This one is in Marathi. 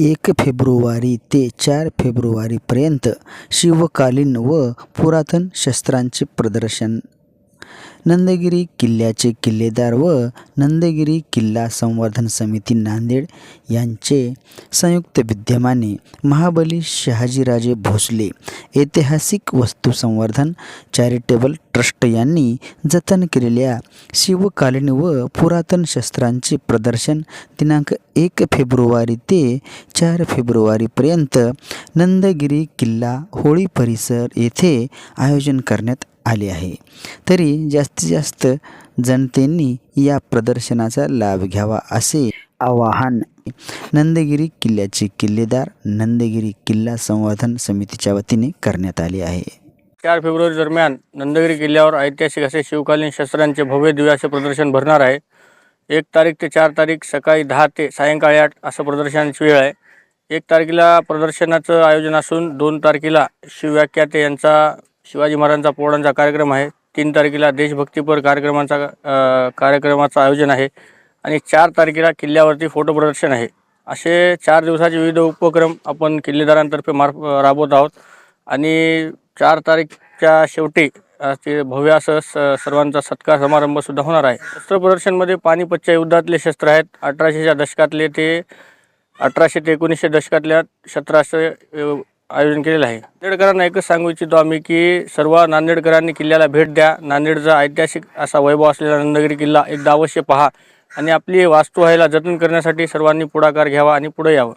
एक फेब्रुवारी ते चार फेब्रुवारीपर्यंत शिवकालीन व पुरातन शस्त्रांचे प्रदर्शन. नंदगिरी किल्ल्याचे किल्लेदार व नंदगिरी किल्ला संवर्धन समिती नांदेड यांचे संयुक्त विद्यमाने महाबली शहाजीराजे भोसले ऐतिहासिक वस्तू संवर्धन चॅरिटेबल ट्रस्ट यांनी जतन केलेल्या शिवकालीन व पुरातन शस्त्रांचे प्रदर्शन दिनांक एक फेब्रुवारी ते चार फेब्रुवारीपर्यंत नंदगिरी किल्ला होळी परिसर येथे आयोजन करण्यात आले आहे. तरी जास्तीत जास्त जनतेंनी या प्रदर्शनाचा लाभ घ्यावा असे आवाहन नंदगिरी किल्ल्याचे किल्लेदार नंदगिरी किल्ला संवर्धन समितीच्या वतीने करण्यात आले आहे. चार फेब्रुवारी दरम्यान नंदगिरी किल्ल्यावर ऐतिहासिक असे शिवकालीन शस्त्रांचे भव्य दिव्याचे प्रदर्शन भरणार आहे. एक तारीख ते चार तारीख सकाळी दहा ते सायंकाळी आठ असं प्रदर्शनाची वेळ आहे. एक तारखेला प्रदर्शनाचं आयोजन असून दोन तारखेला शिवव्याख्याते यांचा शिवाजी महाराजांचा पोळांचा कार्यक्रम आहे. तीन तारखेला देशभक्तीपर कार्यक्रमांचा कार्यक्रमाचं आयोजन आहे. आणि चार तारखेला किल्ल्यावरती फोटो प्रदर्शन आहे. असे चार दिवसाचे विविध उपक्रम आपण किल्लेदारांतर्फे मार्फ राबवत आहोत. आणि चार तारीखच्या शेवटी ते भव्य असं स सर्वांचा सत्कार समारंभसुद्धा होणार आहे. शस्त्र प्रदर्शनमध्ये पानिपतच्या युद्धातले शस्त्र आहेत. अठराशेच्या दशकातले ते अठराशे ते एकोणीसशे दशकातल्या शस्त्रास्त्र आयोजन केलेलं आहे. नांदेडकरांना एकच सांगू इच्छितो आम्ही की सर्व नांदेडकरांनी किल्ल्याला भेट द्या. नांदेडचा ऐतिहासिक असा वैभव असलेला नंदगिरी किल्ला एकदा अवश्य पहा आणि आपली वास्तू व्हायला जतन करण्यासाठी सर्वांनी पुढाकार घ्यावा आणि पुढे यावं.